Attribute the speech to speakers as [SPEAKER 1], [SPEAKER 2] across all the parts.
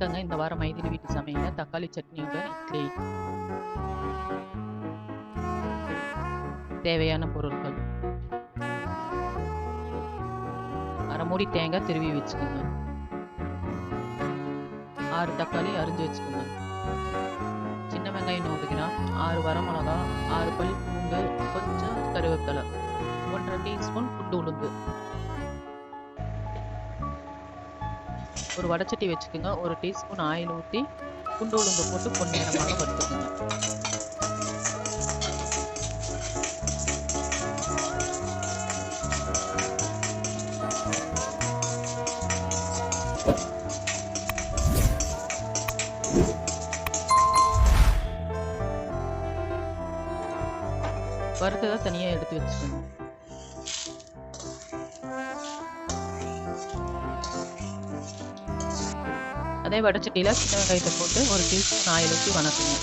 [SPEAKER 1] வணக்கங்க இந்த வாரம் மைதினி வீட்டு சமையல தக்காளி சட்னியுடன் இட்லி தேவையான பொருட்கள். அரை மூடி தேங்காய் திருவி வச்சுக்கோங்க. ஆறு தக்காளி அரிஞ்சு வச்சுக்கோங்க. சின்ன வெங்காயம் நூறு கிராம் ஆறு வரமிளகா ஆறு பல் பூண்டு கொஞ்சம் கருவேப்பிலை ஒன்றரை டீஸ்பூன் குண்டு உளுந்து. ஒரு வடச்சட்டி வச்சுக்கோங்க. ஒரு டீஸ்பூன் ஆயில் ஊற்றி குண்டு உளுந்து போட்டு பொன்னிறமாக வறுத்துக்கோங்க. வறுத்ததை தனியாக எடுத்து வச்சுக்கோங்க. அதே வடச்சட்டியில் சின்ன வெங்காயத்தை போட்டு ஒரு டீஸ்பூன் ஆயில் ஊற்றி வணக்குங்க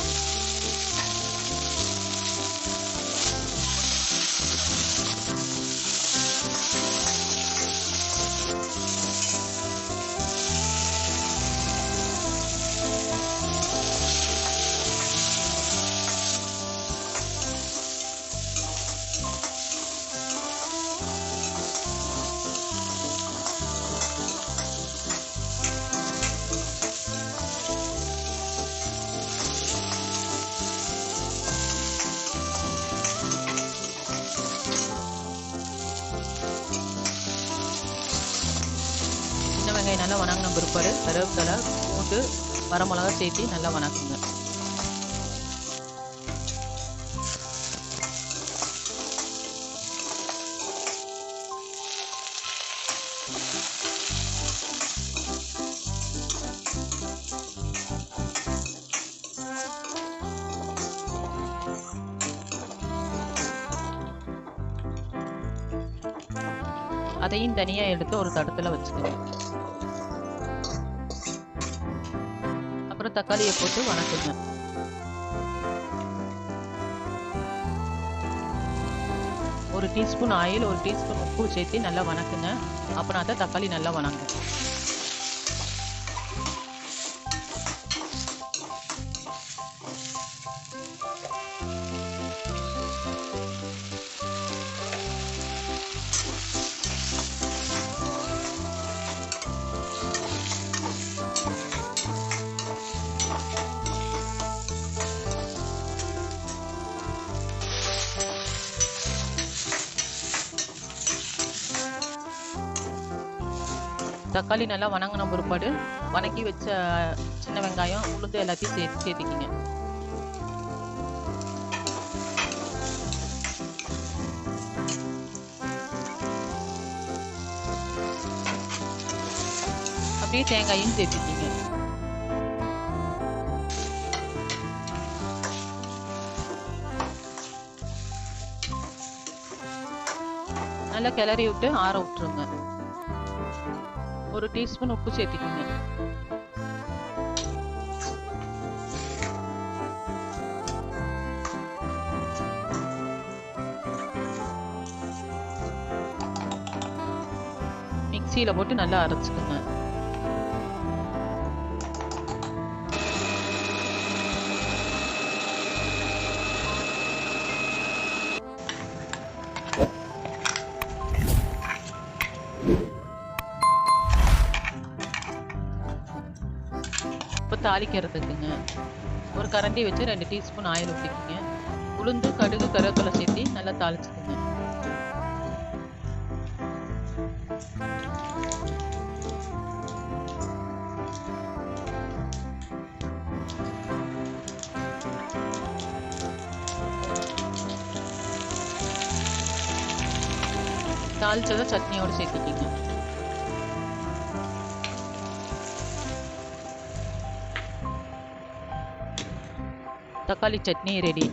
[SPEAKER 1] வெங்காயம் நல்லா வணங்கின பிற்பாடு கருவேப்பிலை பூண்டு வரமிளகா சேர்த்து நல்லா வணக்குங்க. அதையும் தனியாக எடுத்து ஒரு தடத்தில் வச்சுக்கோங்க. அப்புறம் தக்காளியை போட்டு வணக்குங்க. ஒரு டீஸ்பூன் ஆயில் ஒரு டீஸ்பூன் உப்பு சேர்த்து நல்லா வணக்குங்க. அப்புறம் அதை தக்காளி நல்லா வணங்கும் தக்காளி நல்லா வணங்கின பிற்பாடு வணக்கி வச்ச சின்ன வெங்காயம் உளுந்து எல்லாத்தையும் சேர்த்து சேர்த்துக்கிங்க. அப்படியே தேங்காயும் சேர்த்துக்கிங்க. நல்லா கிளறி விட்டு ஆற விட்டுருங்க. ஒரு டீஸ்பூன் உப்பு சேர்த்துக்கோங்க. மிக்சியில் போட்டு நல்லா அரைச்சிக்கோங்க. தாளிக்கிறதுக்குங்க. ஒரு கரண்டி வச்சு ரெண்டு டீஸ்பூன் ஆயில் ஊற்றிக்கிங்க உளுந்து கடுகு கருவேப்பிலை சேர்த்து நல்லா தாளிச்சுக்குங்க. தாளிச்சதை சட்னியோடு சேர்த்துக்கிங்க. தக்காளி சட்னி ரெடி